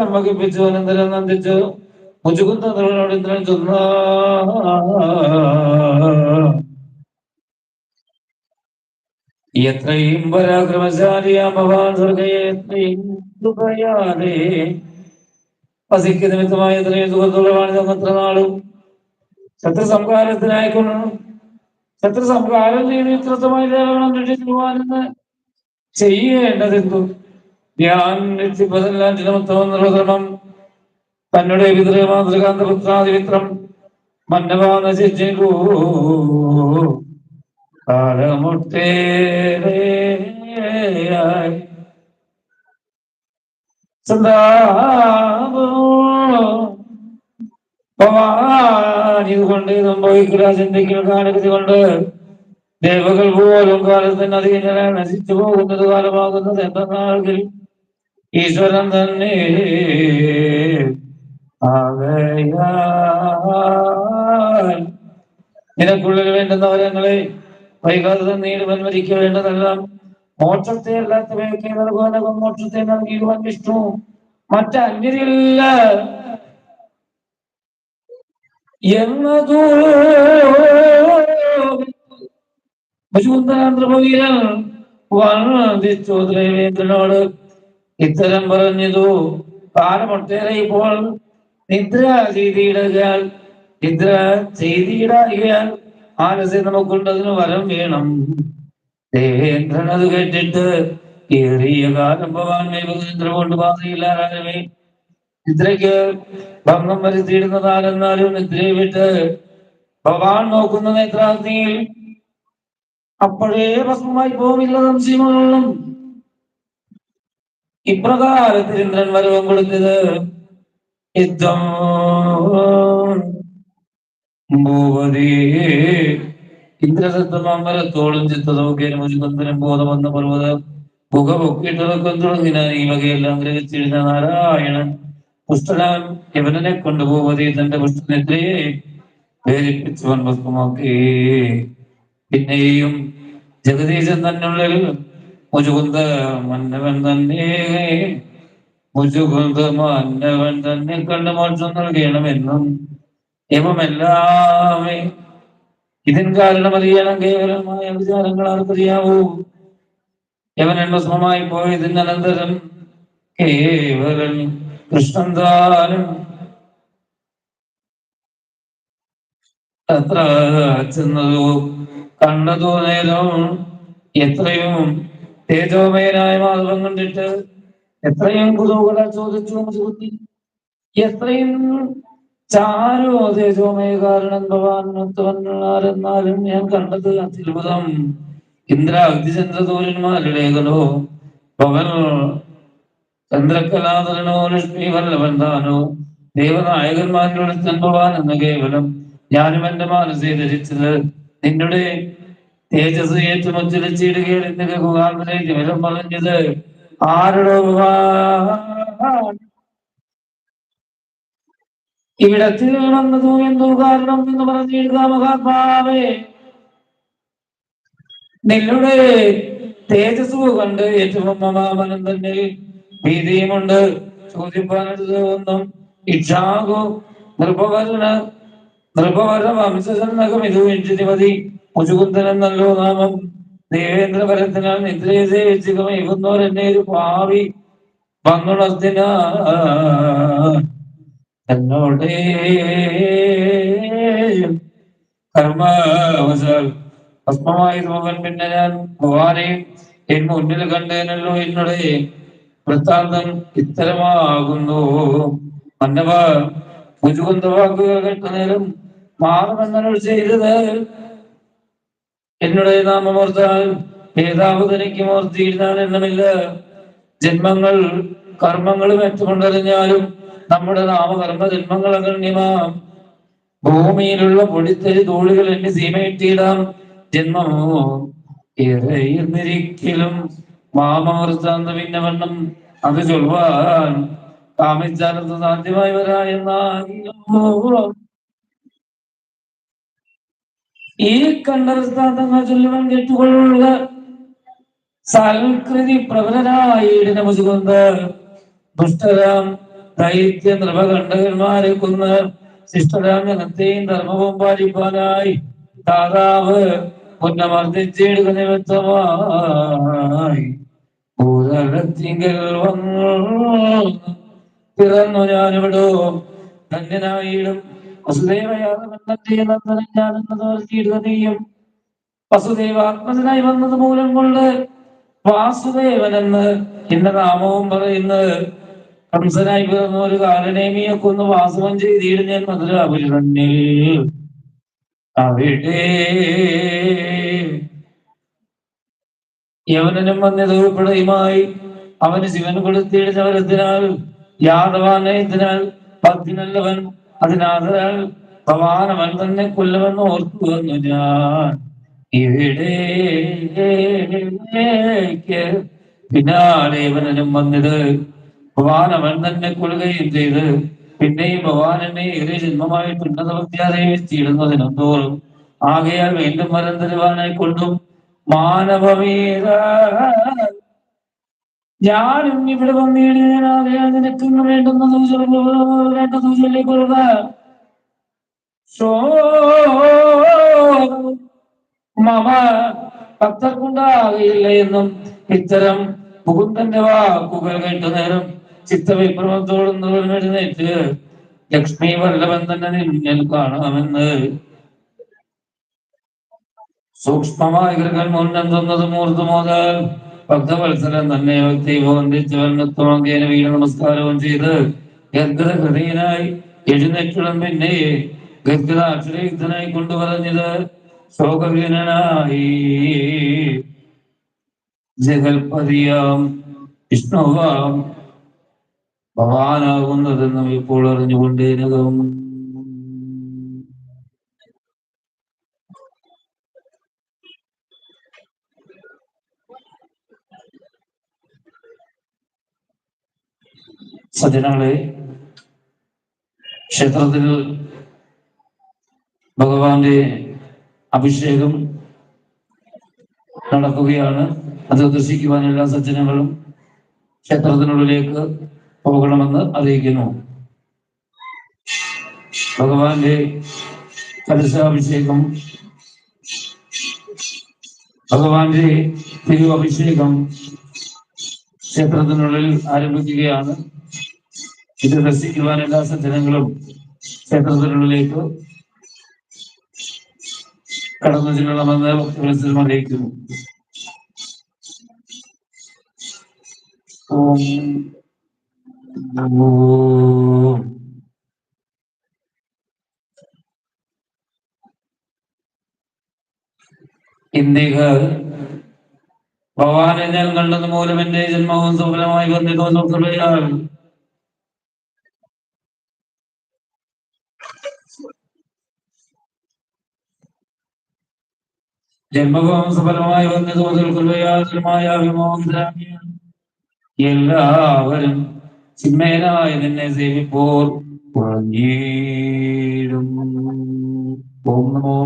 സമ്മതിപ്പിച്ചു അനന്തരം നന്ദിച്ചു മുജുകുന്നവരോട് ഇന്ദ്രൻ ചൊന്ന എത്രയും പരാക്രമശാലിയാം ഭവാൻ സ്വർഗയെ എത്രയും കൃപയാലേ വസിക്ക് നിമിത്തമായ എത്രയും സുഖത്തുള്ളവാണ് അത്ര നാളും. ശത്രു ശത്രുസംഹാരം ശത്രു സംഹാരം രക്ഷിച്ചു രക്ഷിക്കുവാനെന്ന് ചെയ്യേണ്ടതെന്തു. ഞാൻ തന്നുടെ പിതൃ മാതൃകാന്ത പുത്രാതിമിത്രം മന്നവാ നശിച്ചു കാലമുട്ടേറെയായി ഇതുകൊണ്ട് സംഭവിക്കില്ല ചിന്തിക്കൽ കാലഗതി കൊണ്ട് ദേവകൾ പോലും കാലത്തിന് അധികം നശിച്ചു പോകുന്നത് കാലമാകുന്നത് എന്തെന്നാണെങ്കിൽ ഈശ്വരൻ തന്നെ നിനക്കുള്ളിൽ വേണ്ടുന്ന വരങ്ങളെ വൈകാതെ നേടുവൻ വരിക്ക വേണ്ടതെല്ലാം മോക്ഷത്തെ അല്ലാത്തവയൊക്കെ നൽകുവാനകം. മോക്ഷത്തെ നൽകിയിടുവാൻ വിഷ്ണു മറ്റന്യരില്ല. എന്നതോ വർണിച്ചു ദേവേന്ദ്രനോട് ഇത്തരം പറഞ്ഞതു കാലമൊട്ടേറെ ഇപ്പോൾ നിദ്ര ചെയ്തിടുകയാൽ നിദ്ര ചെയ്തിടാകിയാൽ ആലസ്യം നമുക്കുണ്ടതിന് വരം വേണം. ദേവേന്ദ്രൻ അത് കേട്ടിട്ട് ഏറിയ കാലം ഭവാൻ മേഘേന്ദ്ര കൊണ്ട് ബാധയില്ലാതെ നിദ്രയ്ക്ക് ഭംഗം വരുത്തിയിടുന്നതാരെന്നാലും നിദ്രയെ വിട്ട് ഭഗവാൻ നോക്കുന്ന നേത്രാഗ്നിയിൽ അപ്പോഴേ ഭസ്മമായി പോവില്ല സംശയമുള്ളും ഇപ്രകാരത്തിൽ ഇന്ദ്രൻ വരവം കൊടുത്തത് യുദ്ധം. ഭൂപതി. ഒരു ബന്ധനം ബോധം വന്ന പർവതം പുക പൊക്കിയിട്ടിറക്കം തുടങ്ങിനാൻ ഈ വകയെല്ലാം ഗ്രഹിച്ചിരുന്ന നാരായണൻ പുഷ്ടനാൻ യവനെ കൊണ്ട് ഭൂപതി തന്റെ പുഷ്ടനെത്രയെ വേദിപ്പിച്ചു ഭസ്മമാക്കി പിന്നെയും ജഗദീശൻ തന്നുള്ളിൽ മുജുകുന്ദ മന്നവൻ തന്നെ. മുജുകുന്ദ മന്നവൻ തന്നെ കണ്ട മോക്ഷം നൽകണമെന്നും യമമെല്ലാമേ ഇതിൻ കാരണം അറിയണം കേവലമായ വിചാരങ്ങൾ ആർക്കറിയാവൂ? യവൻ എണ്ണസമമായി പോയതിന് അനന്തരം കേവലൻ കൃഷ്ണൻ താനും അത്ര ചെന്നതോ കണ്ടതോ നേരം എത്രയും തേജോമയനായ മാധവം കണ്ടിട്ട് എത്രയും കുതൂഹല ചോദിച്ചു ചോദി എത്രയും ചാരോ തേജോമയ കാരണം ഭവാൻ ഞാൻ കണ്ടത് അത്ഭുതം. ഇന്ദ്ര അഗ്നിചന്ദ്രതൂരന്മാരുടേതോ ഭവൻ ചന്ദ്രകലാധരനോ ലക്ഷ്മി വല്ലവൻ താനോ ദേവനായകന്മാരുടെ ഭവാൻ എന്ന കേവലം ഞാനും എന്റെ മാനസേ ധരിച്ചത് നിന്നുടെ തേജസ് ഏറ്റുമൊച്ചുലച്ചിടുകയിൽ കുകാർന്നിലേക്ക് വിലം പറഞ്ഞത്. ആരുടെ ഇവിടെ വന്നതു എന്തോ കാരണം എന്ന് പറഞ്ഞിടുക മഹാത്മാവേ. നിങ്ങളുടെ തേജസ് കണ്ട് ഏറ്റവും മഹാബലം തന്നെ. ഭീതിയുമുണ്ട്. ചോദിപ്പാനത് ഒന്നും ഇക്ഷാകു നൃപവരണ നൃപവര വംശസന്നകം ഇത് വെഞ്ചിമതി മുചുകുന്ദനൻ നല്ലോ നാമം. ദേവേന്ദ്ര പരത്തിനാൽ നിദ്രയെ സേവിച്ചുകമയുന്നവർ എന്നെ ഒരു പാവി പങ്കുണർത്തിന. എന്നോടെ കർമ്മവശാൽ ഭസ്മമായി മകൻ പിന്നെ ഞാൻ ഭഗവാനെയും എൻ മുന്നിൽ കണ്ടേനല്ലോ എന്നോടെ. വൃത്താന്തം ഇത്തരമാകുന്നു. മന്നവ മുജുകുന്ത വാക്കുകൾ കേട്ട നേരം മാറുമെന്നു ചെയ്തത് എന്നോട് നാമമോർത്താൽ ഏതാവത് എനിക്ക് മോർത്തിയിരുന്നാൽ എണ്ണമില്ല ജന്മങ്ങൾ കർമ്മങ്ങളും എത്തുകൊണ്ടറിഞ്ഞാലും നമ്മുടെ നാമകർമ്മ ജന്മങ്ങൾ അഗണ്യമാം. ഭൂമിയിലുള്ള പൊടിത്തരി തോളുകൾ എന്നെ സീമയിട്ടിടാം. ജന്മമോ ഇറയിരുന്നിരിക്കലും മാമവൃത്താന്ത പിന്നെ വണ്ണം അത് ചൊൽവാൻ കാമിച്ചാലത്ത് സാധ്യമായി വരാ എന്നാകിലോ ഈ കണ്ട വൃത്താന്തങ്ങൾ ചൊല്ലുവാൻ കേട്ടുകൊള്ളുക. സൽകൃതി പ്രബലനായി മുചുകൊണ്ട് ദുഷ്ടരാം ദൈത്യ നൃപകണ്ഠകന്മാരെ കൊന്ന് ശിഷ്ടരാജനത്തെയും ധർമ്മവും പാലിപ്പാനായി താതാവ് പുന്നമർദ്ദിച്ചിടുക നിമിത്തമായി ഭൂതലത്തിങ്കൽ വന്നു. പിറന്നു ഞാനിവിടോ ധന്യനായിടും. നീയും വസുദേവാത്മജനായി വന്നത് മൂലം കൊണ്ട് വാസുദേവൻ എന്ന് എന്റെ നാമവും പറയുന്നത് കംസനായി പിറന്ന ഒരു കാലനേമിയെ കൊന്ന് വാസവം ചെയ്തിട്ട് ഞാൻ മധുരാപുരണ്ണിൽ. അവിടെ യവനനും വന്യതോൾപ്പെടെയുമായി അവന് ശിവൻ കൊടുത്തിടുന്നവരത്തിനാൽ യാദവാനയത്തിനാൽ പത്തിനല്ലവൻ അതിനാദരാൽ അവൻ തന്നെ കൊല്ലുമെന്ന് ഓർത്തു വന്നു ഞാൻ ഇവിടേക്ക് പിന്നാലെ ഇവനും വന്നത് ഭവാനവൻ തന്നെ കൊല്ലുകയും ചെയ്ത് പിന്നെയും ഭവാൻ എന്നെ ഏറെ ജന്മമായി ഉന്നത വെച്ചിടുന്നതിനും തോറും ആകയാൽ വീണ്ടും മരം തരുവാനായി കൊണ്ടും മാനവമേത ഞാനും ഇവിടെ ആകയാൽ നിനക്ക് വേണ്ടുന്ന വേണ്ട സൂചനയിലേക്ക് കൊള്ളുക മമ ഭക്തർക്കുണ്ടാകില്ല എന്നും ഇത്തരം മുകുന്ദന്റെ വാക്കുകൾ കേട്ടു നേരം ചിത്തവിഭ്രമത്തോടും എഴുന്നേറ്റ് ലക്ഷ്മി വല്ലഭൻ തന്നെ നിന്നിൽ കാണാമെന്ന് സൂക്ഷ്മമായ ഗൃഹൻ മുന്നെന്തുന്നത് മൂർത്തുമോതാൽ ഭക്തവത്സരൻ തന്നെ ദൈവവന്ദിച്ചവന്നത്വമേന വീണ നമസ്കാരവും ചെയ്ത് ഗദ്ഗത എഴുന്നേറ്റുടൻ പിന്നെ ഗദ്ഗത അക്ഷരയുദ്ധനായി കൊണ്ടുപറഞ്ഞത് ശോകവീനായി ജഗൽപതിയാം വിഷ്ണുവാം ഭവാനാകുന്നതെന്നും ഇപ്പോൾ അറിഞ്ഞുകൊണ്ടേനകം സജ്ജനങ്ങളെ ക്ഷേത്രത്തിൽ ഭഗവാന്റെ അഭിഷേകം നടക്കുകയാണ്. അത് ദർശിക്കുവാൻ എല്ലാ സജ്ജനങ്ങളും ക്ഷേത്രത്തിനുള്ളിലേക്ക് പോകണമെന്ന് അറിയിക്കുന്നു. ഭഗവാന്റെ കലശാഭിഷേകം ഭഗവാന്റെ തിരുവഭിഷേകം ക്ഷേത്രത്തിനുള്ളിൽ ആരംഭിക്കുകയാണ്. ഇത് ദർശിക്കുവാൻ എല്ലാ സജ്ജനങ്ങളും ക്ഷേത്രത്തിനുള്ളിലേക്ക് കടന്നു ചെല്ലണമെന്ന് ഭക്തവത്സരം അറിയിക്കുന്നു ഓം ഓം ഇന്ത്യക ഭഗവാനെ ഞാൻ കണ്ടത് മൂലം എന്റെ ജന്മവും സഫലമായി വന്നിരുന്നു ജന്മകോം സഫലമായി വന്ന് തോതിൽ കുൽവയാതുരമായ എല്ലാവരും സിന്മേനായി നിന്നെ സേവിപ്പോർ പറഞ്ഞേടും ഓം നമോ